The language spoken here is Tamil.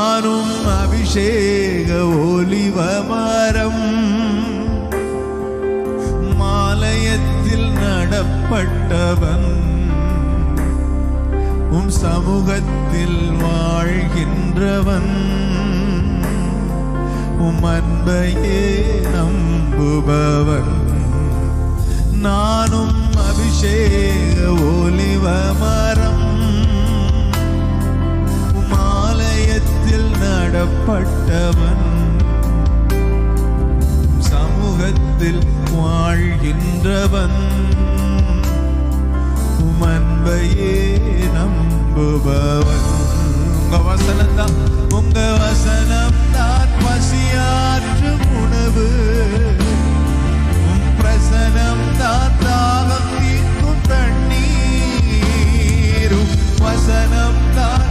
நானும் அபிஷேக ஒலிவமரம் மாலயத்தில் நடப்பட்டவன் உம் சமூகத்தில் வாழ்கின்றவன். உம் அன்பையே நம்புபவன். நானும் அபிஷேக கட்டப்பட்டவன் சமூகத்தில் வாழ்கின்றவன். உமன்பையே நம்புபவன். உங்க வசனம் தான் உங்க வசனம் தான் பசியாற்றும் உணவு. பிரசனம் தான் தாகம் தீர்க்கும் தண்ணீரும் வசனம் தான்